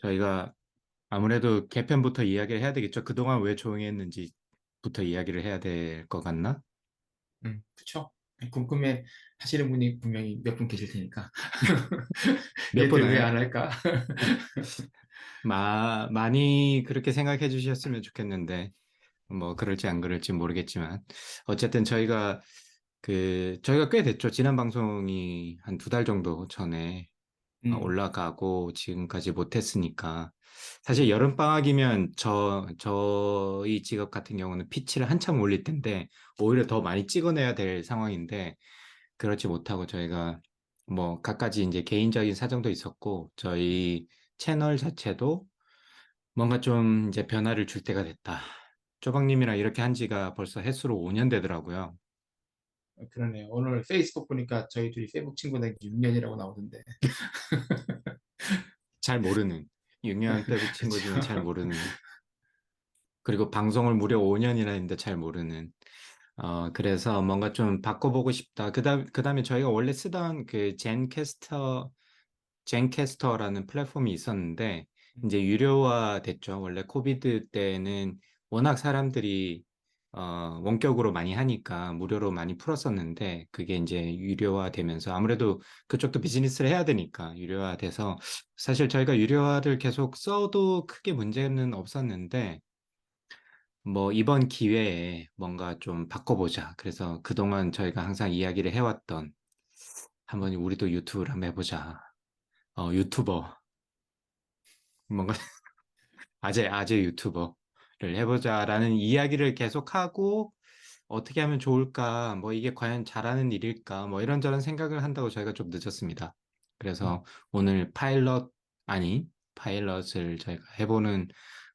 저희가 아무래도 개편부터 이야기를 해야 되겠죠. 그동안 왜 조용히 했는지부터 이야기를 해야 될 것 같나? 음, 그쵸. 궁금해 하시는 분이 분명히 몇 분 계실 테니까. 몇 얘들 분을- 왜안 할까? 마, 많이 그렇게 생각해 주셨으면 좋겠는데, 뭐, 그럴지 안 그럴지 모르겠지만, 어쨌든 저희가 그, 저희가 꽤 됐죠. 지난 방송이 한 두 달 정도 전에 음, 올라가고 지금까지 못했으니까, 사실 여름 방학이면 저, 저희 직업 같은 경우는 피치를 한참 올릴 텐데, 오히려 더 많이 찍어내야 될 상황인데, 그렇지 못하고 저희가 뭐, 갖가지 이제 개인적인 사정도 있었고, 저희 채널 자체도 뭔가 좀 이제 변화를 줄 때가 됐다. 쪼박님이랑 이렇게 한 지가 벌써 햇수로 5년 되더라고요. 그러네요. 오늘 페이스북 보니까 저희 둘이 페이스북 친구는 6년이라고 나오던데. 잘 모르는, 유명한 페북 친구 중에 잘 모르는. 그리고 방송을 무려 5년이나 했는데 잘 모르는. 어, 그래서 뭔가 좀 바꿔보고 싶다. 그 다음, 그 다음에 저희가 원래 쓰던 그 젠캐스터, 젠캐스터라는 플랫폼이 있었는데, 이제 유료화 됐죠. 원래 코비드 때는 워낙 사람들이, 어, 원격으로 많이 하니까 무료로 많이 풀었었는데, 그게 이제 유료화 되면서 아무래도 그쪽도 비즈니스를 해야 되니까 유료화 돼서, 사실 저희가 유료화를 계속 써도 크게 문제는 없었는데, 뭐 이번 기회에 뭔가 좀 바꿔보자. 그래서 그동안 저희가 항상 이야기를 해왔던 한번 우리도 유튜브를 한번 해보자. 어, 유튜버. 뭔가 아재, 아재 유튜버를 해보자라는 이야기를 계속하고 어떻게 하면 좋을까? 뭐 이게 과연 잘하는 일일까? 뭐 이런저런 생각을 한다고 저희가 좀 늦었습니다. 그래서 오늘 파일럿, 아니, 파일럿을 저희가 해보는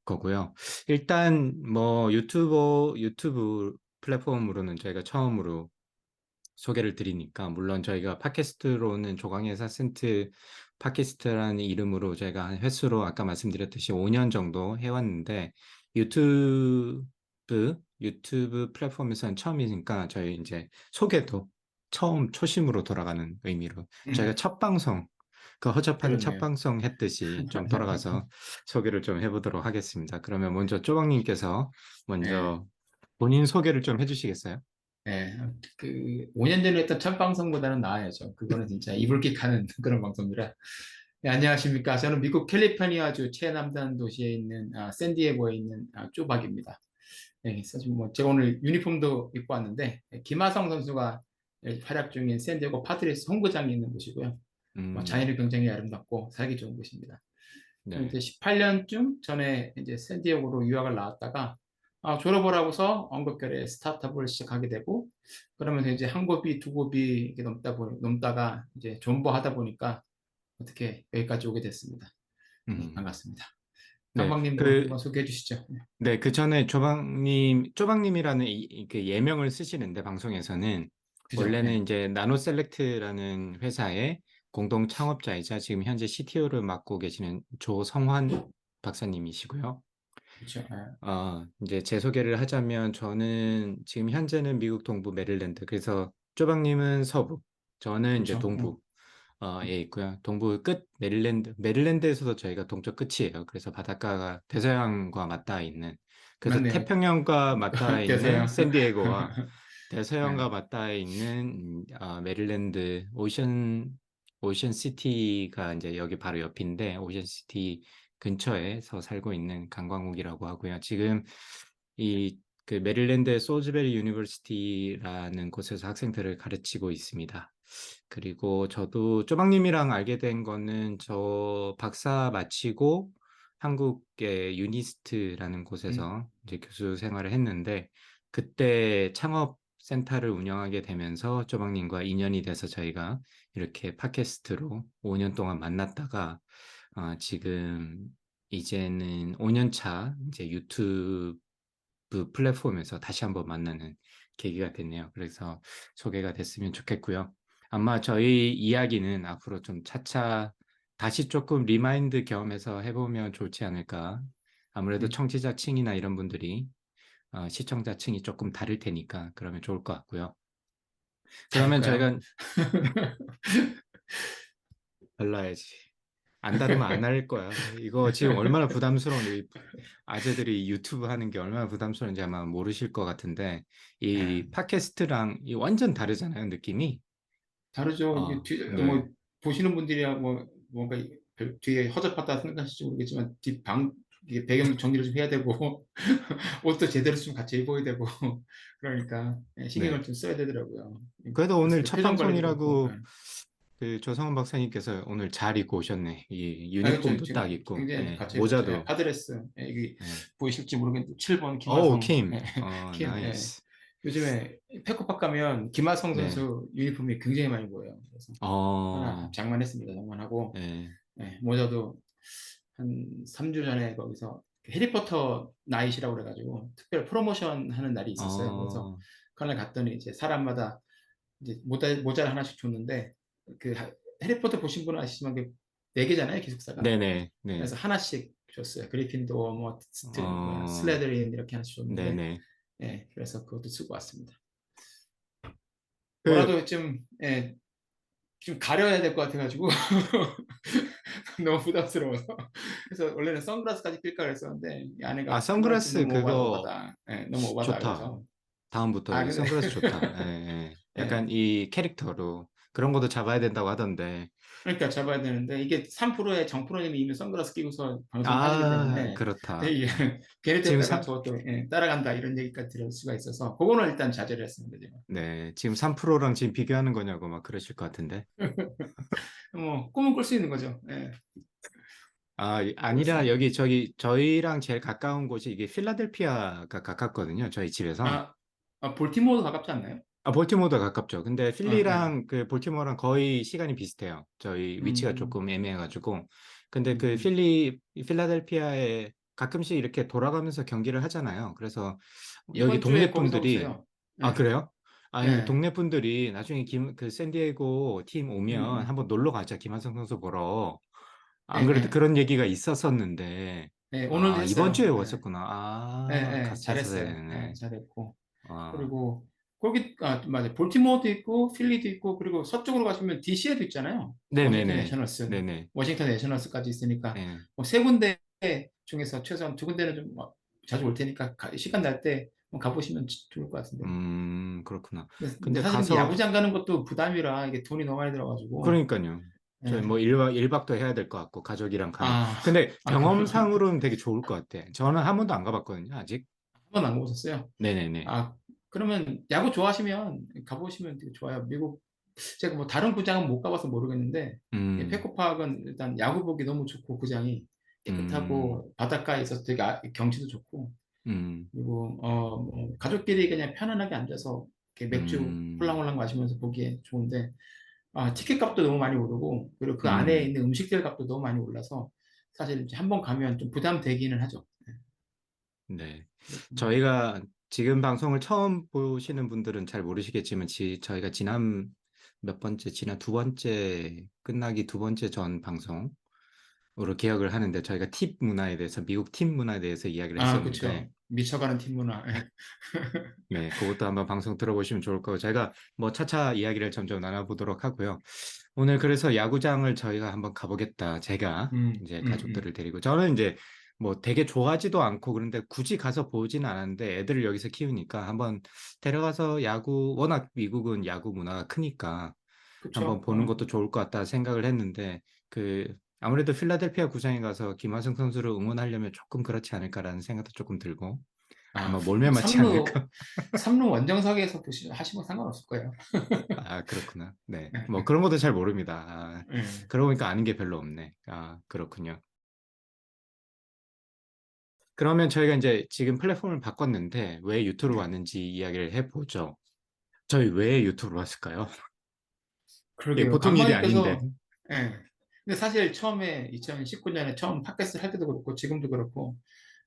거고요. 일단 뭐 유튜버, 유튜브 플랫폼으로는 저희가 처음으로 소개를 드리니까 물론 저희가 팟캐스트로는 조광의 사센트 팟캐스트라는 이름으로 저희가 한 횟수로 아까 말씀드렸듯이 5년 정도 해왔는데 유튜브 유튜브 플랫폼에서는 처음이니까 저희 이제 소개도 처음 초심으로 돌아가는 의미로 저희가 첫 방송 그 허접한 첫. 방송 했듯이 좀 돌아가서 소개를 좀 해보도록 하겠습니다. 그러면 먼저 쪼박님께서 먼저 본인 소개를 좀 해주시겠어요? 네, 그 5년 전에 했던 첫 방송보다는 나아야죠. 그거는 진짜 이불킥하는 그런 방송이라. 네, 안녕하십니까. 저는 미국 캘리포니아주 최남단 도시에 있는 아, 샌디에고에 있는 아, 쪼박입니다. 네, 사실 뭐 제가 오늘 유니폼도 입고 왔는데 네, 김하성 선수가 활약 중인 샌디에고 파트리스 홈구장이 있는 곳이고요. 뭐 음, 자연이 굉장히 아름답고 살기 좋은 곳입니다. 네. 이제 18년쯤 전에 이제 샌디에고로 유학을 나왔다가 아, 졸업을 하고서 언급결에 스타트업을 시작하게 되고 그러면서 이제 한 고비 두 고비 이렇게 넘다 보니 넘다가 이제 존버하다 보니까 어떻게 여기까지 오게 됐습니다. 네, 음. 반갑습니다. 네, 강박님 그- 소개해 주시죠. 네. 네, 그 전에 조박님, 쪼박님이라는 이, 이- 그 예명을 쓰시는데 방송에서는 그죠? 원래는 네. 이제 나노셀렉트라는 회사의 공동 창업자이자 지금 현재 CTO를 맡고 계시는 조성환 박사님이시고요. 그렇죠. 아, 어, 이제 제 소개를 하자면 저는 지금 현재는 미국 동부 메릴랜드, 그래서 쪼박님은 서부, 저는 이제 그렇죠. 동부, 어, 에 있고요. 동부 끝 메릴랜드, 메릴랜드에서도 저희가 동쪽 끝이에요. 그래서 바닷가가 대서양과 맞닿아 있는, 그래서 맞네요. 태평양과 맞닿아 있는 대서양. 샌디에고와 대서양과 네. 맞닿아 있는 음, 어, 메릴랜드 오션 오션 시티가 이제 여기 바로 옆인데 오션 시티 근처에서 살고 있는 관광국이라고 하고요. 지금 이 그 메릴랜드 소즈베리 유니버시티라는 곳에서 학생들을 가르치고 있습니다. 그리고 저도 쪼박님이랑 알게 된 거는 저 박사 마치고 한국의 유니스트라는 곳에서 이제 교수 생활을 했는데 그때 창업 센터를 운영하게 되면서 쪼박님과 인연이 돼서 저희가 이렇게 팟캐스트로 5년 동안 만났다가 어, 지금 이제는 5년 차 이제 유튜브 플랫폼에서 다시 한번 만나는 계기가 됐네요. 그래서 소개가 됐으면 좋겠고요. 아마 저희 이야기는 앞으로 좀 차차 다시 조금 리마인드 겸해서 해보면 좋지 않을까. 아무래도 음. 청취자층이나 이런 분들이 어, 시청자층이 조금 다를 테니까 그러면 좋을 것 같고요. 그러면? 저희가 달라야지. 안 다루면 안 할 거야. 이거 지금 얼마나 부담스러운 이 아재들이 유튜브 하는 게 얼마나 부담스러운지 아마 모르실 것 같은데 이 네. 팟캐스트랑 이 완전 다르잖아요, 느낌이. 다르죠. 어, 이게 뒤, 네. 뭐 보시는 분들이야 뭐 뭔가 별- 뒤에 허접하다 생각하실지 모르겠지만 뒷방 이게 배경 정리를 좀 해야 되고 옷도 제대로 좀 같이 입어야 되고 그러니까 예, 신경을 네. 좀 써야 되더라고요. 그래도 오늘 첫 방송이라고 예. 그 조성원 박사님께서 오늘 잘 입고 오셨네. 이 아, 유니폼도 딱 입고 같이 모자도. 파드레스 예, 이게 예. 보이실지 모르겠는데 7번 오, 김하성 킴. 예. 어, 킴, 예. 나이스. 요즘에 페코팍 가면 김하성 네. 선수 유니폼이 굉장히 많이 보여요. 그래서 하나 어, 장만했습니다. 장만하고 예. 네, 모자도 한 3주 전에 거기서 그 해리포터 나잇이라고 그래가지고 특별 프로모션 하는 날이 있었어요. 그래서 어, 그날 갔더니 이제 사람마다 이제 모자, 모자를 하나씩 줬는데 그 하- 해리포터 보신 분은 아시지만 그네 개잖아요 기숙사가. 네네. 네. 그래서 하나씩 줬어요. 그리핀도어, 뭐 스트, 어. 뭐야, 슬레드린 이렇게 하나씩 줬는데, 네네. 예, 그래서 그것도 쓰고 왔습니다. 그- 뭐라도 좀, 예, 좀 가려야 될 것 같아가지고 너무 부담스러워서 그래서 원래는 선글라스까지 낄까 그랬었는데 이 아내가 아, 선글라스 너무 그거 오바다. 예, 너무 오바다 좋다. 그래서 다음부터 아, 선글라스 좋다. 예, 예. 약간 이 캐릭터로 그런 것도 잡아야 된다고 하던데. 그러니까 잡아야 되는데 이게 3%의 정프로님이 이미 선글라스 끼고서 방송하시기 아, 때문에 그렇다. 네, 이게 걔네 때다가 삼- 저것도 예, 따라간다 이런 얘기까지 들을 수가 있어서 그거는 일단 자제를 했습니다. 제가. 네, 지금 3%랑 지금 비교하는 거냐고 막 그러실 것 같은데. 뭐 꿈은 꿀 수 있는 거죠. 예. 아, 이- 아니라 여기 저기 저희랑 제일 가까운 곳이 이게 필라델피아가 가깝거든요. 저희 집에서. 아, 아, 볼티모어도 가깝지 않나요? 아, 볼티모어도 가깝죠. 근데 네. 필리랑 그 볼티모어랑 거의 시간이 비슷해요. 저희 위치가 음. 조금 애매해가지고. 근데 그 음. 필리, 필라델피아에 가끔씩 이렇게 돌아가면서 경기를 하잖아요. 그래서 이번 여기 주에 동네 거기서 분들이 오세요. 아, 예. 그래요? 아니, 네. 동네 분들이 나중에 김, 그 샌디에고 팀 오면 음. 한번 놀러 가자. 김한성 선수 보러. 안 네, 그래도 네. 그런 얘기가 있었었는데. 예, 오늘도 아, 했어요. 이번 주에 예. 왔었구나. 아, 예, 예, 같이 잘했어요. 되네. 예, 잘했고. 아, 그리고 거기 아 맞아 볼티모어도 있고 필리도 있고 그리고 서쪽으로 가시면 DC에도 있잖아요. 워싱턴 네네네. 내셔널스, 네네. 워싱턴 내셔널스까지 있으니까 네. 뭐세 군데 중에서 최소한 두 군데는 좀 어, 자주 올 테니까 가- 시간 날 때 가보시면 지- 좋을 것 같은데. 음, 그렇구나. 근데, 근데 사실 가서- 야구장 가는 것도 부담이라 이게 돈이 너무 많이 들어가지고. 그러니까요. 저희 예. 뭐 1박, 1박도 해야 될 것 같고, 가족이랑 가면. 아, 근데 아, 경험상으로는 되게 좋을 것 같아. 저는 한 번도 안 가봤거든요, 아직. 한 번 안 가보셨어요? 네네네. 아, 그러면 야구 좋아하시면 가보시면 되게 좋아요. 미국 제가 뭐 다른 구장은 못 가봐서 모르겠는데 음, 페코팍은 일단 야구 보기 너무 좋고 구장이 깨끗하고 바닷가에 있어서 되게 아- 경치도 좋고 음, 그리고 어, 뭐 가족끼리 그냥 편안하게 앉아서 이렇게 맥주 음. 홀랑홀랑 마시면서 보기에 좋은데 아, 티켓 값도 너무 많이 오르고 그리고 그 음. 안에 있는 음식들 값도 너무 많이 올라서 사실 한 번 가면 좀 부담되기는 하죠. 네. 저희가 지금 방송을 처음 보시는 분들은 잘 모르시겠지만, 지, 저희가 지난 몇 번째, 지난 두 번째, 끝나기 두 번째 전 방송으로 기억을 하는데, 저희가 팁 문화에 대해서, 미국 팁 문화에 대해서 이야기를 아, 했었는데, 그렇죠. 미쳐가는 팀 문화. 예. 네, 그것도 한번 방송 들어보시면 좋을 거고, 제가 뭐 차차 이야기를 점점 나눠보도록 하고요. 오늘 그래서 야구장을 저희가 한번 가보겠다. 제가 음, 이제 음, 가족들을 데리고. 저는 이제 뭐 되게 좋아하지도 않고 그런데 굳이 가서 보지는 않았는데 애들을 여기서 키우니까 한번 데려가서 야구, 워낙 미국은 야구 문화가 크니까 그쵸? 한번 보는 어. 것도 좋을 것 같다 생각을 했는데 그 아무래도 필라델피아 구장에 가서 김하성 선수를 응원하려면 조금 그렇지 않을까라는 생각도 조금 들고 아마 몰매 맞지 삼루, 않을까. 삼루 원정석에서 보시, 하시면 상관없을 거예요. 아, 그렇구나. 네. 뭐 그런 것도 잘 모릅니다. 아, 예. 그러고 보니까 아는 게 별로 없네. 아, 그렇군요. 그러면 저희가 이제 지금 플랫폼을 바꿨는데 왜 유튜브로 네. 왔는지 이야기를 해보죠. 저희 왜 유튜브로 왔을까요? 그러게요. 보통 일이 아닌데. 예. 근데 사실 처음에 2019년에 처음 팟캐스트 할 때도 그렇고 지금도 그렇고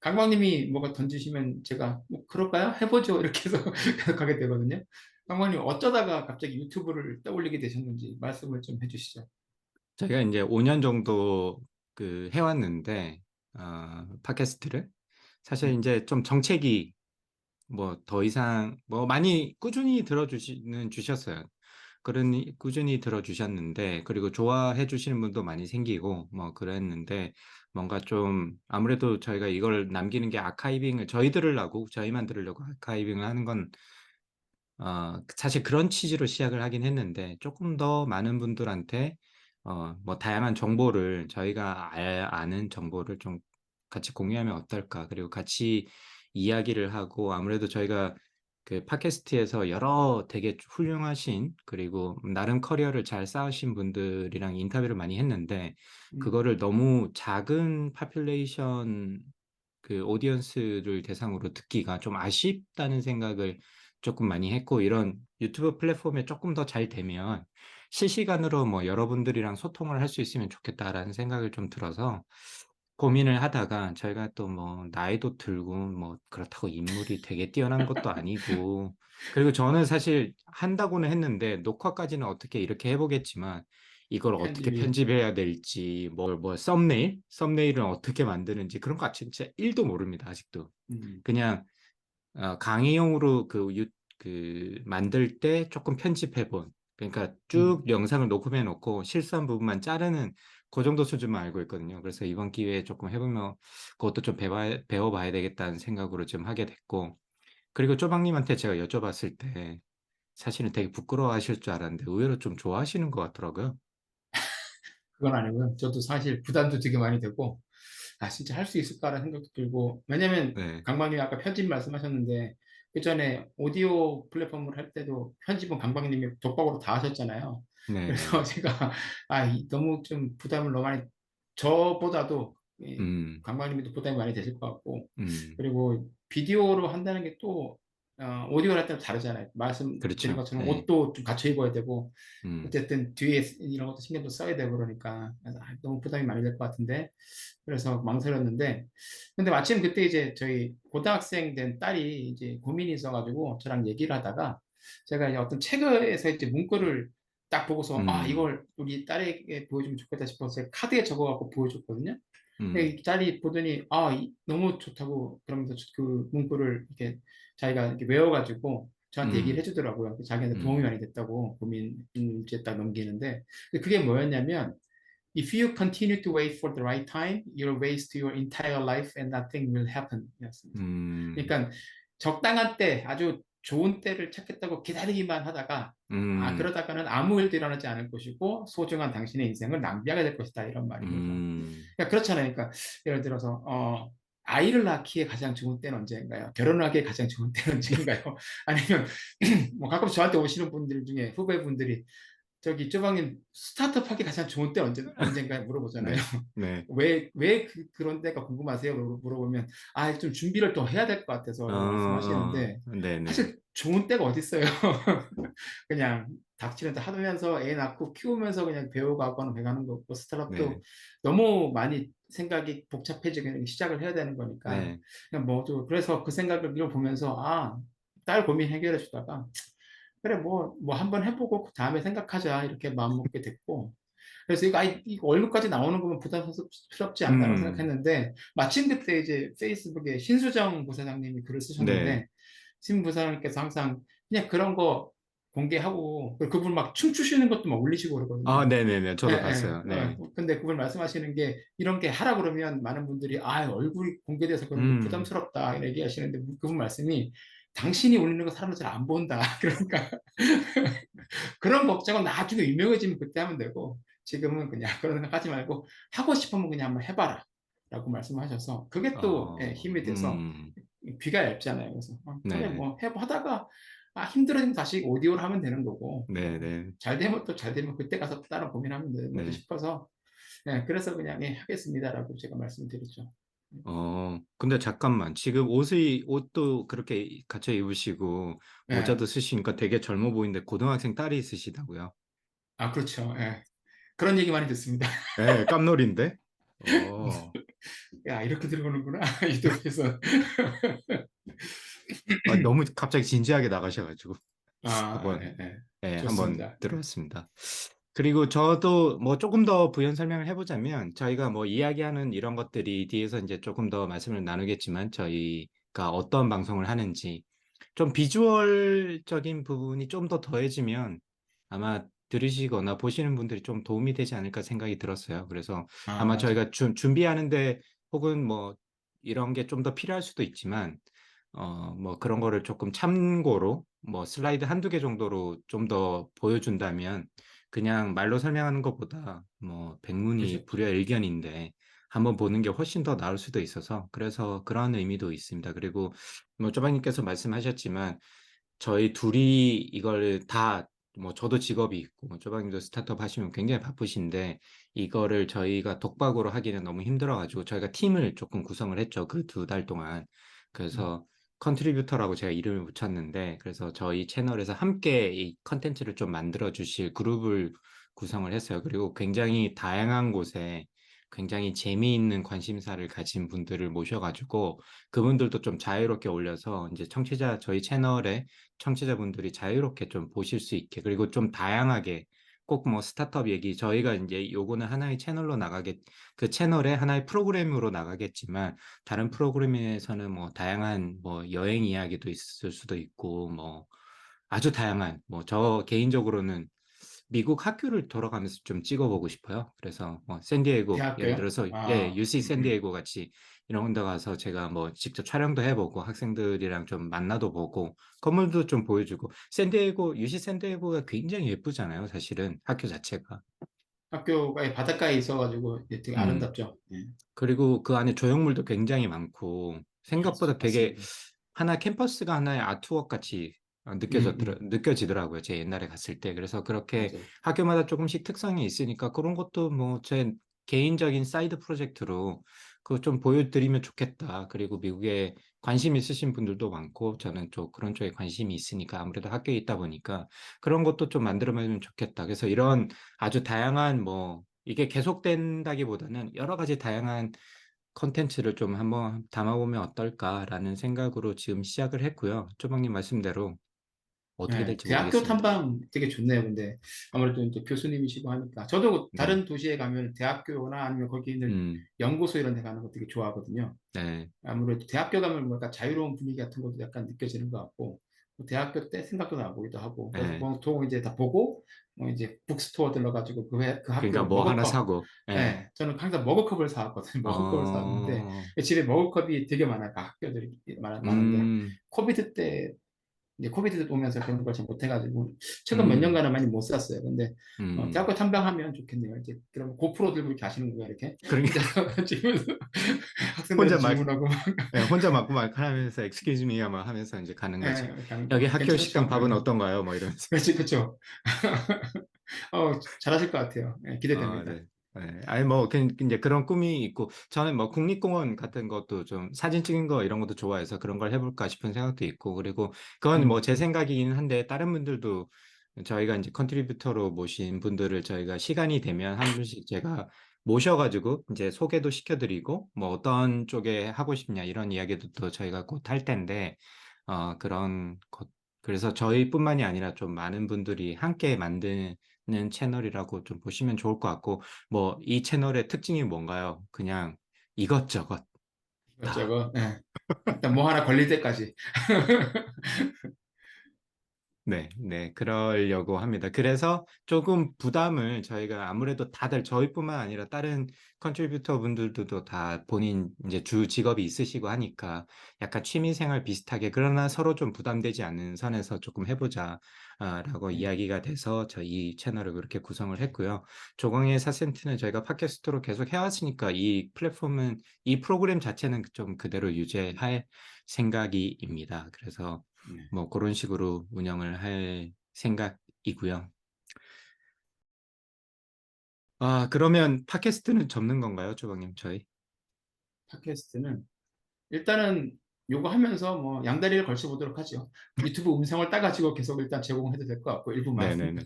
강광님이 뭐가 던지시면 제가 뭐 그럴까요? 해보죠 이렇게 해서 하게 되거든요. 강광님 어쩌다가 갑자기 유튜브를 떠올리게 되셨는지 말씀을 좀 해주시죠. 저희가 이제 5년 정도 그 해왔는데 어, 팟캐스트를 사실 음. 이제 좀 정책이 뭐 더 이상 뭐 많이 꾸준히 들어주시는 주셨어요. 그러니 꾸준히 들어주셨는데 그리고 좋아해 주시는 분도 많이 생기고 뭐 그랬는데 뭔가 좀 아무래도 저희가 이걸 남기는 게 아카이빙을 저희 들으려고 저희만 들으려고 아카이빙을 하는 건 어 사실 그런 취지로 시작을 하긴 했는데 조금 더 많은 분들한테 어 뭐 다양한 정보를 저희가 알 아는 정보를 좀 같이 공유하면 어떨까? 그리고 같이 이야기를 하고 아무래도 저희가 그 팟캐스트에서 여러 되게 훌륭하신 그리고 나름 커리어를 잘 쌓으신 분들이랑 인터뷰를 많이 했는데 음, 그거를 너무 작은 파퓰레이션 그 오디언스를 대상으로 듣기가 좀 아쉽다는 생각을 조금 많이 했고 이런 유튜브 플랫폼에 조금 더 잘 되면 실시간으로 뭐 여러분들이랑 소통을 할 수 있으면 좋겠다라는 생각을 좀 들어서 고민을 하다가 저희가 또 뭐 나이도 들고 뭐 그렇다고 인물이 되게 뛰어난 것도 아니고 그리고 저는 사실 한다고는 했는데 녹화까지는 어떻게 이렇게 해 보겠지만 이걸 어떻게 편집이 편집해야 될지 뭘 뭐 썸네일? 썸네일은 어떻게 만드는지 그런 거 진짜 1도 모릅니다 아직도. 음, 그냥 어 강의용으로 그 유 그 만들 때 조금 편집해 본 그러니까 쭉 음. 영상을 녹음해 놓고 실수한 부분만 자르는 고 정도 수준만 알고 있거든요. 그래서 이번 기회에 조금 해 보면 그것도 좀 배워 배워 봐야 되겠다는 생각으로 좀 하게 됐고 그리고 쪼박 님한테 제가 여쭤봤을 때 사실은 되게 부끄러워하실 줄 알았는데 의외로 좀 좋아하시는 것 같더라고요. 그건 아니고요. 저도 사실 부담도 되게 많이 되고, 아, 진짜 할 수 있을까라는 생각도 들고, 왜냐면 네. 강박님이 아까 편집 말씀하셨는데, 그 전에 오디오 플랫폼을 할 때도 편집은 강박님이 독박으로 다 하셨잖아요. 그래서 네네네. 제가, 아, 이- 너무 좀 부담을 너무 많이, 저보다도 이 음. 더 부담이 많이 되실 것 같고, 음. 그리고 비디오로 한다는 게 또, 어, 오디오를 할 때도 다르잖아요. 말씀드린 그렇죠. 것처럼 네. 옷도 좀 갖춰 입어야 되고, 음. 어쨌든 뒤에 이런 것도 신경도 써야 되고 그러니까 그래서 아, 너무 부담이 많이 될 것 같은데 그래서 망설였는데 근데 마침 그때 이제 저희 고등학생 된 딸이 이제 고민이 있어가지고 저랑 얘기를 하다가 제가 이제 어떤 책에서 이제 문구를 딱 보고서 아 음. 이걸 우리 딸에게 보여주면 좋겠다 싶어서 제가 카드에 적어갖고 보여줬거든요. 근데 음. 이 딸이 보더니 아 이- 너무 좋다고 그러면서 그 문구를 이렇게 자기가 이렇게 외워가지고 저한테 얘기를 음. 해주더라고요. 자기한테 음. 도움이 많이 됐다고 고민 일지에 딱 넘기는데 근데 그게 뭐였냐면 If you continue to wait for the right time, you'll waste your entire life and nothing will happen. 였습니다. 음. 그러니까 적당한 때, 아주 좋은 때를 찾겠다고 기다리기만 하다가 아 음. 그러다가는 아무 일도 일어나지 않을 것이고 소중한 당신의 인생을 낭비하게 될 것이다 이런 거죠. 음. 그러니까 그렇잖아요. 그러니까 예를 들어서 어, 아이를 낳기에 가장 좋은 때는 언제인가요? 결혼하기에 가장 좋은 때는 언제인가요? 아니면 뭐 가끔 저한테 오시는 분들 중에 후배분들이 저기 쪼방님 스타트업 하기 가장 좋은 때 언제 언젠가요? 물어보잖아요. 네. 네. 왜 왜 그, 그런 때가 궁금하세요? 물어- 물어보면 아 좀 준비를 더 해야 될 것 같아서라고 어, 말씀하시는데 어. 네네. 사실 좋은 때가 어디 있어요? 그냥 닥치는 데 하면서 애 낳고 키우면서 그냥 배워가거나 배가는 거고 스타트업도 네. 너무 많이 생각이 복잡해지게 시작을 해야 되는 거니까 네. 그냥 뭐도 그래서 그 생각을 보면서 아 딸 고민 해결해 주다가 그래 뭐 뭐 한번 해보고 그 다음에 생각하자 이렇게 마음 먹게 됐고 그래서 이거 아이 이거 얼굴까지 나오는 거면 부담스럽지 않다고 음. 생각했는데 마침 그때 이제 페이스북에 신수정 부사장님이 글을 쓰셨는데 네. 신 부사장님께서 항상 그냥 그런 거 공개하고 그분 막 춤추시는 것도 막 올리시고 그러거든요. 아, 네네네. 저도 예, 예. 봤어요. 네. 어, 근데 그분 말씀하시는 게 이런 게 하라 그러면 많은 분들이 아 얼굴이 공개돼서 그런 게 음. 부담스럽다 얘기하시는데 그분 말씀이 당신이 올리는 거 사람들 잘 안 본다. 그러니까 그런 걱정은 나중에 유명해지면 그때 하면 되고 지금은 그냥 그런 생각하지 말고 하고 싶으면 그냥 한번 해봐라. 라고 말씀하셔서 그게 또 어, 예, 힘이 돼서 음. 귀가 얇잖아요. 그래서 어, 그래 네. 뭐 해보 하다가 아, 힘들어지면 다시 오디오를 하면 되는 거고 네 네. 잘 되면 또 잘 되면 그때 가서 또 다른 고민하면 되는 거죠 네. 싶어서 네, 그래서 그냥 예, 하겠습니다라고 제가 말씀드렸죠. 어, 근데 잠깐만. 지금 옷의, 옷도 그렇게 갖춰 입으시고, 예. 모자도 쓰시니까 되게 젊어 보이는데, 고등학생 딸이 있으시다고요? 아 그렇죠. 예. 그런 얘기 많이 듣습니다. 네, 깜놀인데? 어, 야 이렇게 들어오는구나 유튜브에서. 아, 너무 갑자기 진지하게 나가셔가지고. 아 한번, 예, 예. 네, 좋습니다. 들어봤습니다. 그리고 저도 뭐 조금 더 부연 설명을 해보자면, 저희가 뭐 이야기하는 이런 것들이 뒤에서 이제 조금 더 말씀을 나누겠지만, 저희가 어떤 방송을 하는지, 좀 비주얼적인 부분이 좀 더 더해지면, 아마 들으시거나 보시는 분들이 좀 도움이 되지 않을까 생각이 들었어요. 그래서 아, 아마 맞아요. 저희가 준 준비하는데 혹은 뭐 이런 게 좀 더 필요할 수도 있지만 어 뭐 그런 거를 조금 참고로 뭐 슬라이드 한두 개 정도로 좀 더 보여준다면 그냥 말로 설명하는 것보다 뭐 백문이. 불여일견인데 한번 보는 게 훨씬 더 나을 수도 있어서 그래서 그런 의미도 있습니다. 그리고 뭐 쪼박님께서 말씀하셨지만 저희 둘이 이걸 다 뭐 저도 직업이 있고 뭐 쪼박님도 스타트업 하시면 굉장히 바쁘신데 이거를 저희가 독박으로 하기는 너무 힘들어 가지고 저희가 팀을 조금 구성을 했죠. 그 두 달 동안. 음. 그래서 컨트리뷰터라고 제가 이름을 붙였는데 그래서 저희 채널에서 함께 이 콘텐츠를 좀 만들어 주실 그룹을 구성을 했어요. 그리고 굉장히 다양한 곳에 굉장히 재미있는 관심사를 가진 분들을 모셔 가지고 그분들도 좀 자유롭게 올려서 인제 청취자 저희 채널에 청취자분들이 자유롭게 좀 보실 수 있게 그리고 좀 다양하게 꼭 뭐 스타트업 얘기 저희가 인제 요거는 하나의 채널로 나가겠 그 채널의 하나의 프로그램으로 나가겠지만 다른 프로그램에서는 뭐 다양한 뭐 여행 이야기도 있을 수도 있고 뭐 아주 다양한 뭐 저 개인적으로는 미국 학교를 돌아가면서 좀 찍어 보고 싶어요. 그래서 뭐 샌디에고 예를 대학교요? 들어서 예 아, UC 음, 음. 샌디에고 같이 이런 데 가서 제가 뭐 직접 촬영도 해 보고 학생들이랑 좀 만나도 보고 건물도 좀 보여주고 샌디에고 UC 샌디에고가 굉장히 예쁘잖아요 사실은 학교 자체가. 학교가 이 바닷가에 있어가지고 되게 음. 아름답죠. 예, 그리고 그 안에 조형물도 굉장히 많고 생각보다 되게 맞습니다. 하나 캠퍼스가 하나의 아트웍 같이 어 음, 느껴졌더라 음, 느껴지더라고요 제 옛날에 갔을 때. 그래서 그렇게 맞아요. 학교마다 조금씩 특성이 있으니까 그런 것도 뭐 제 개인적인 사이드 프로젝트로 그거 좀 보여드리면 좋겠다. 그리고 미국에 관심 있으신 분들도 많고 저는 좀 그런 쪽에 관심이 있으니까 아무래도 학교에 있다 보니까 그런 것도 좀 만들어 보면 좋겠다. 그래서 이런 아주 다양한 뭐 이게 계속된다기보다는 여러 가지 다양한 콘텐츠를 좀 한번 담아보면 어떨까라는 생각으로 지금 시작을 했고요. 쪼박님 말씀대로 어떻게 예, 될지 대학교 모르겠습니다. 탐방 되게 좋네요. 근데 아무래도 이제 교수님이시고 하니까 저도 네. 다른 도시에 가면 대학교나 아니면 거기 있는 음. 연구소 이런 데 가는 거 되게 좋아하거든요. 네. 아무래도 대학교 가면 뭔가 자유로운 분위기 같은 것도 약간 느껴지는 것 같고 뭐 대학교 때 생각도 나보기도 하고 그래서 네. 보통 이제 다 보고 뭐 이제 북스토어 들러가지고 그, 회- 그 그러니까 학교 뭐 하나 사고. 예, 예. 저는 항상 머그컵을 사왔거든요. 머그컵을 사왔는데 어. 집에 머그컵이 되게 많아요. 그 학교들이 많, 많은데 음. 코비드 때 이제 코비드 오면서 그런 걸 잘 못해가지고 최근 몇 음. 년간은 많이 못 샀어요. 근데 어, 음. 대학교 탐방하면 좋겠네요. 이제 그럼 고프로 들고 이렇게 하시는 거예요, 이렇게. 그러니까 학생들 혼자 말 질문하고 막. 예, 혼자 맞고 말하면서 me 아마 하면서 인제 가는 거지. 예, 그냥 "여기 학교? 식당 밥은 예. 어떤가요?" 뭐 이러면서. 그렇지, 그렇죠. 어, 잘하실 것 같아요. 예, 아 기대됩니다. 네. 예. 아니 뭐그 인제 그런 꿈이 있고 저는 뭐 국립공원 같은 것도 좀 사진 찍는 거 이런 것도 좋아해서 '그런 걸 해 볼까?' 싶은 생각도 있고 그리고 그건 뭐제 음. 생각이긴 한데 다른 분들도 저희가 인제 컨트리뷰터로 모신 분들을 저희가 시간이 되면 한 분씩 제가 모셔 가지고 인제 소개도 시켜 드리고 뭐 "어떤 쪽에 하고 싶냐?" 이런 이야기도 또 저희가 곧 할 텐데 어 그런 것 그래서 저희뿐만이 아니라 좀 많은 분들이 함께 만드 는 채널이라고 좀 보시면 좋을 것 같고 뭐 이 채널의 특징이 뭔가요? 그냥 이것저것 다. 이것저것. 예. 일단 뭐 하나 걸릴 때까지. 네. 네. 그러려고 합니다. 그래서 조금 부담을 저희가 아무래도 다들 저희뿐만 아니라 다른 컨트리뷰터 분들도 다 본인 인제 주 직업이 있으시고 하니까 약간 취미 생활 비슷하게 그러나 서로 좀 부담되지 않는 선에서 쪼끔 해 보자 아 라고 네. 이야기가 돼서 저희 채널을 그렇게 구성을 했고요. 조광의 4센트는 저희가 팟캐스트로 계속 해 왔으니까 이 플랫폼은 이 프로그램 자체는 좀 그대로 유지할 생각입니다. 그래서 네. 뭐 고런 식으로 운영을 할 생각이고요. 아 그러면 팟캐스트는 접는 건가요? 조광님 저희? 팟캐스트는 일단은 요거 하면서 뭐 양다리를 걸쳐 보도록 하죠. 유튜브 음성을 따 가지고 계속 일단 제공해도 될 것 같고 일부만. 네네네.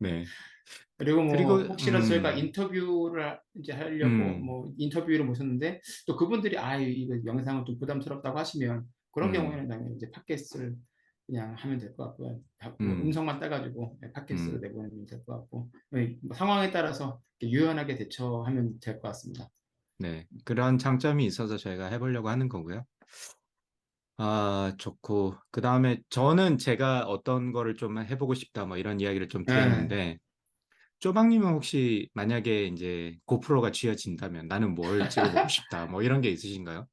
네. 그리고 뭐 그리고 저희가 음. 인터뷰를 이제 하려고 음. 뭐 인터뷰를 모셨는데 또 그분들이 "아 이거 영상은 좀 부담스럽다."고 하시면 그런 음. 경우에는 당연히 이제 팟캐스트를 그냥 하면 될 것 같고요. 다뭐 음. 음성만 따 가지고 예 팟캐스트로 음. 내보내면 될 것 같고 예뭐 상황에 따라서 유연하게 대처하면 될 것 같습니다. 네. 그런 장점이 있어서 저희가 해 보려고 하는 거고요. 아, 좋고. 그 다음에 저는 제가 어떤 거를 좀 해보고 싶다, 뭐 이런 이야기를 좀 예. 드렸는데, 쪼박님은 혹시 만약에 이제 고프로가 쥐어진다면 나는 뭘 찍어보고 싶다, 뭐 이런 게 있으신가요?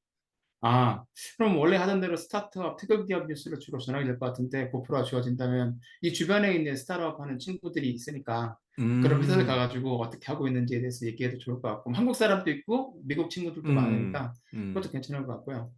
아, 그럼 원래 하던 대로 스타트업, 태극기업 뉴스를 주로 전하게 될 것 같은데, 고프로가 주어진다면, 이 주변에 있는 스타트업 하는 친구들이 있으니까, 그런 회사를 음, 가가지고 어떻게 하고 있는지에 대해서 얘기해도 좋을 것 같고, 한국 사람도 있고, 미국 친구들도 음, 많으니까, 음. 그것도 괜찮을 것 같고요.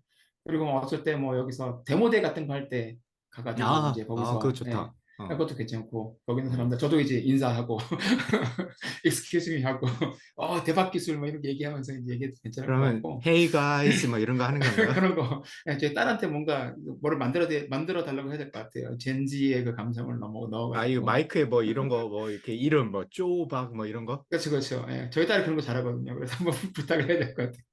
그리고 뭐 어쩔 때 뭐 여기서 데모데이 같은 거 할 때 가가지고 아, 이제 아, 거기서, 예, 좋다. 어, 그것도 괜찮고, 거기 있는 어. 사람들, 저도 이제 인사하고, excuse me 하고, 어, 대박 기술 뭐 이렇게 얘기하면서 이제 얘기해도 괜찮을 것 같고, Hey guys, 뭐 이런 거 하는 건가요? 그런 거 예, 제 딸한테 뭔가 뭐를 만들어 만들어 달라고 해야 될 것 같아요. 젠지의 그 감성을 넣어 아, 이거 마이크에 뭐 이런 거, 뭐 이렇게 이름, 뭐 쪼박, 뭐 이런 거? 그렇죠 그렇죠. 예, 저희 딸이 그런 거 잘하거든요. 그래서 한번 부탁을 해야 될 것 같아요.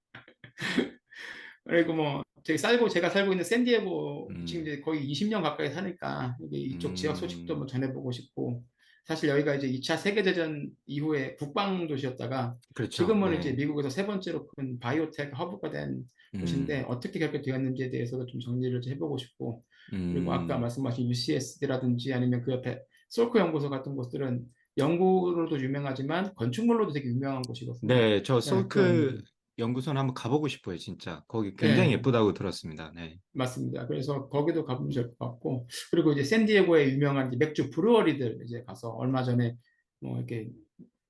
그리고 뭐 저기 살고 제가 살고 있는 샌디에고 음. 지금 이제 거의 20년 가까이 사니까 이쪽 지역 소식도 음. 뭐 전해보고 싶고 사실 여기가 이제 2차 세계대전 이후에 국방 도시였다가 그렇죠. 지금은 네. 이제 미국에서 세 번째로 큰 바이오텍 허브가 된 음, 곳인데 어떻게 그렇게 되었는지에 대해서도 좀 정리를 좀 해보고 싶고 그리고 아까 음. 말씀하신 UCSD라든지 아니면 그 옆에 솔코 연구소 같은 곳들은 연구로도 유명하지만 건축물로도 되게 유명한 곳이거든요. 네, 저 네, 솔크 그런 연구소는 한번 가보고 싶어요, 진짜. 거기 굉장히 네. 예쁘다고 들었습니다. 네. 맞습니다. 그래서 거기도 가보면 좋을 것 같고 그리고 이제 샌디에고의 유명한 이제 맥주 브루어리들 이제 가서 얼마 전에 뭐 이렇게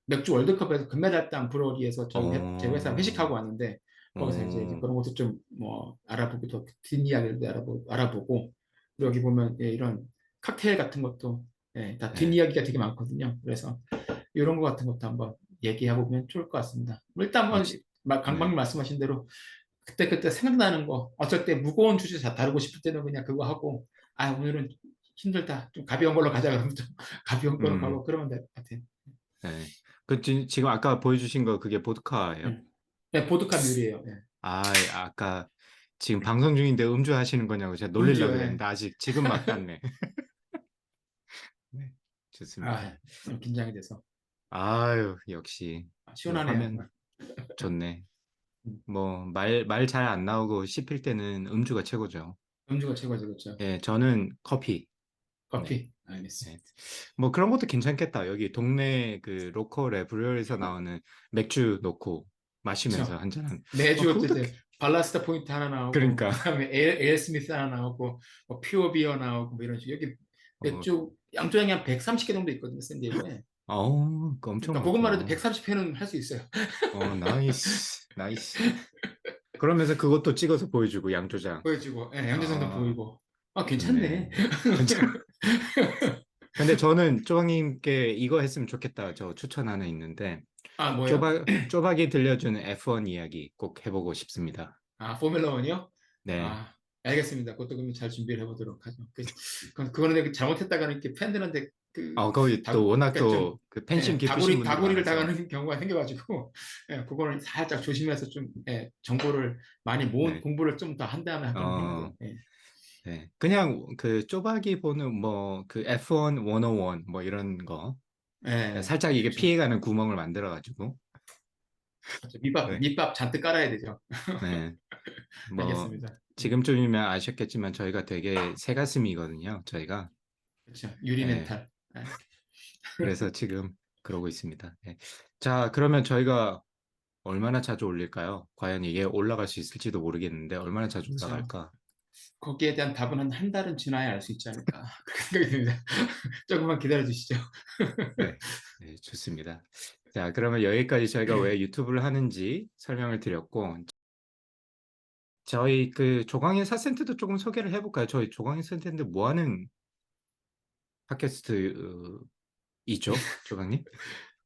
맥주 월드컵에서 금메달 딴 브루어리에서 저희 회- 제 회사 어, 회식하고 왔는데 거기서 이제, 이제 어, 그런 것도 좀 뭐 알아보기도 뒷이야기도 알아보, 알아보고 그리고 여기 보면 예, 이런 칵테일 같은 것도 예, 다 네. 뒷이야기가 되게 많거든요. 그래서 이런 거 같은 것도 한번 얘기해 보면 좋을 것 같습니다. 뭐 일단 뭐 아, 강박님 네. 말씀하신 대로 그때 그때 생각나는 거 어쩔 때 무거운 주제 다 다루고 싶을 때는 그냥 그거 하고 아 오늘은 힘들다 좀 가벼운 걸로 가자 그러면 좀 가벼운 걸로 음. 가고 그러면 될 것 같아요. 네. 그 지, 지금 아까 보여주신 거 그게 보드카예요? 음. 네, 보드카 뮬이에요. 네. 아, 아까 지금 방송 중인데 음주 하시는 거냐고 제가 놀리려고 음주, 예. 그랬는데 아직 지금 막 땄네. 네, 좋습니다. 아, 좀 긴장이 돼서 아유, 역시 아, 시원하네요. 화면 좋네. 음. 뭐말 말 잘 안 나오고 씹힐 때는 음주가 최고죠. 음주가 최고죠, 그렇죠? 예, 저는 커피. 커피. 알겠습니다. 뭐 그런 것도 괜찮겠다. 여기 동네 그 로컬의 브루어리에서 나오는 맥주 넣고 마시면서 그쵸. 한잔. 매주 어, 그것도 발라스타 포인트 하나 나오고 그러니까. 그다음에 에일, 에일 스미스 하나 나오고 뭐 퓨어 비어 나오고 뭐 이런 식으로 여기 맥주 양조장이 한 130개 정도 있거든요, 샌디에고에. 어, 그 엄청 그러니까 그것만 해도 많구나. 130회는 할 수 있어요. 어, 나이스, 나이스. 그러면서 그것도 찍어서 보여주고 양조장. 보여주고 예, 양조장도 아, 보이고 아 괜찮네. 괜찮- 근데 저는 쪼박님께 이거 했으면 좋겠다. 저 추천 하나 있는데 아 뭐요? 쪼박 쪼박이 들려주는 F1 이야기 꼭 해보고 싶습니다. 아 포뮬러 원이요? 네. 아 알겠습니다. 그것도 그러면 잘 준비를 해보도록 하죠. 그, 그- 그거는 잘못했다가는 이렇게 팬들한테 그 아, 거기 다- 또 워낙 그러니까 또그 팬심 예, 깊으신 다구리 분들이 다구리를 많아서. 당하는 경우가 생겨가지고 예, 그거는 살짝 조심해서 좀 예, 정보를 많이 모은 네. 공부를 좀 더 한 다음에 하긴 어. 돼요. 예. 네. 그냥 그 쪼박이 보는 뭐 그 F1 101 뭐 이런 거 예, 살짝 이게 그렇죠. 피해가는 구멍을 만들어 가지고 그렇죠. 밑밥 네. 밑밥 잔뜩 깔아야 되죠. 네. 뭐 알겠습니다. 지금쯤이면 아셨겠지만 저희가 되게 새 가슴이거든요. 저희가 그렇죠. 유리 네. 멘탈. 예. 그래서 지금 그러고 있습니다. 네. 자, 그러면 저희가 얼마나 자주 올릴까요? 과연 이게 올라갈 수 있을지도 모르겠는데 얼마나 자주 그렇죠. 올라갈까? 거기에 대한 답은 한 한 달은 지나야 알 수 있지 않을까 생각이 듭니다. 조금만 기다려 주시죠. 네. 네, 좋습니다. 자, 그러면 여기까지 저희가 왜 유튜브를 하는지 설명을 드렸고 저희 그 조광인 사센터도 조금 소개를 해볼까요? 저희 조광인 센터인데 뭐 하는 팟캐스트이죠, 조광님?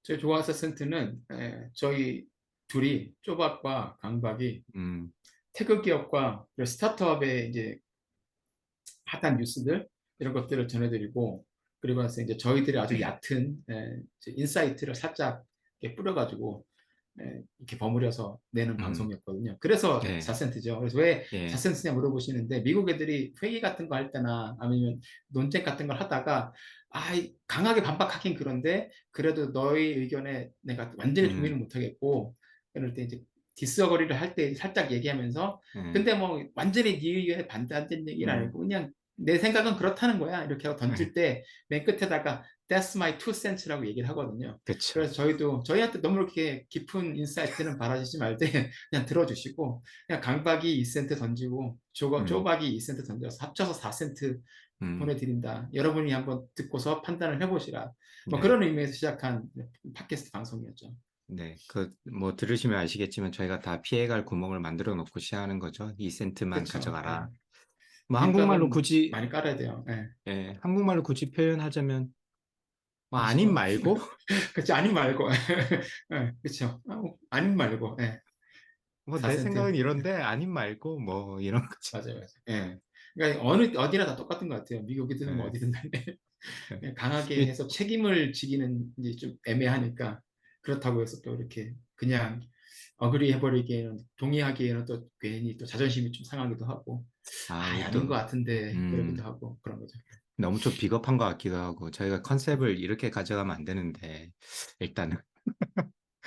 저희 조화사 센트는 예, 저희 둘이 쪼박과 강박이 음, 태그 기업과 스타트업의 이제 핫한 뉴스들 이런 것들을 전해드리고 그리고 나서 이제 저희들이 아주 얕은 예, 인사이트를 살짝 뿌려가지고 예, 이렇게 버무려서 내는 음. 방송이었거든요. 그래서 네. 자센트죠. 그래서 왜 예, 자센트냐 물어보시는데 미국 애들이 회의 같은 거 할 때나 아니면 논쟁 같은 걸 하다가 아 이- 강하게 반박하긴 그런데 그래도 너의 의견에 내가 완전히 음. 동의를 못하겠고 그럴 때 이제 디스어거리를 할 때 살짝 얘기하면서 예. 근데 뭐 완전히 네 의견에 반대한다는 얘기는 음. 아니고 그냥 내 생각은 그렇다는 거야 이렇게 하고 네. 던질 때 맨 끝에다가 That's my two cents라고 얘기를 하거든요. 그렇죠. 그래서 저희도 저희한테 너무 이렇게 깊은 인사이트는 바라시지 말되 그냥 들어주시고 그냥 강박이 2센트 던지고 조각 음. 쪼박이 2센트 던져서 합쳐서 4센트 음. 보내드린다. 여러분이 한번 듣고서 판단을 해보시라. 뭐 네. 그런 의미에서 시작한 팟캐스트 방송이었죠. 네, 그 뭐 들으시면 아시겠지만 저희가 다 피해갈 구멍을 만들어 놓고 시작하는 거죠. 2센트만 그쵸. 가져가라. 예. 뭐 한국말로 굳이 많이 깔아야 돼요. 예. 예, 한국말로 굳이 표현하자면 뭐 아시죠? 아님 말고 그치 아님 말고 예, 아, 아님 말고 예, 뭐4내 센트. 생각은 이런데 아님 말고 뭐 이런 거죠. 맞아요 맞아요 예. 그러니까 어느 어디나 다 똑같은 것 같아요 미국이든 뭐 네. 어디든 간에 강하게 이- 해서 책임을 지기는 이제 좀 애매하니까 그렇다고 해서 또 이렇게 그냥 어그리 해버리기에는 동의하기에는 또 괜히 또 자존심이 좀 상하기도 하고 아, 아, 아닌 또것 같은데 음. 그러기도 하고 그런 거죠 너무 좀 비겁한 것 같기도 하고 저희가 컨셉을 이렇게 가져가면 안 되는데 일단은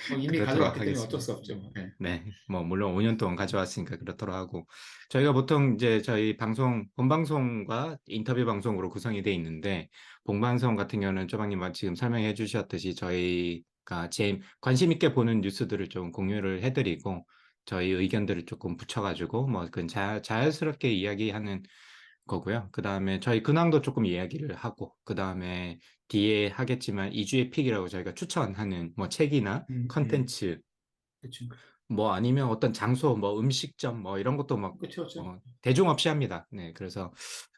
뭐 이미 때문에 하겠습니다. 어쩔 수 없죠 뭐. 예. 네, 뭐 물론 5년 동안 가져왔으니까 그렇도록 하고 저희가 보통 이제 저희 방송 본방송과 인터뷰 방송으로 구성이 돼 있는데 본방송 같은 경우는 조방님 지금 설명해 주셨듯이 저희가 제일 관심 있게 보는 뉴스들을 좀 공유를 해드리고 저희 의견들을 조금 붙여가지고 뭐 그건 자, 자연스럽게 이야기하는 거고요. 그 다음에 저희 근황도 조금 이야기를 하고 그 다음에 뒤에 하겠지만 2주의 픽이라고 저희가 추천하는 뭐 책이나 음, 음. 컨텐츠 그쵸 뭐 아니면 어떤 장소, 뭐 음식점, 뭐 이런 것도 막 그쵸 그쵸 어, 대중 없이 합니다. 네, 그래서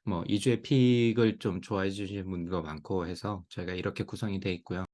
뭐 2주의 픽을 좀 좋아해 주시는 분도 많고 해서 저희가 이렇게 구성이 돼 있고요.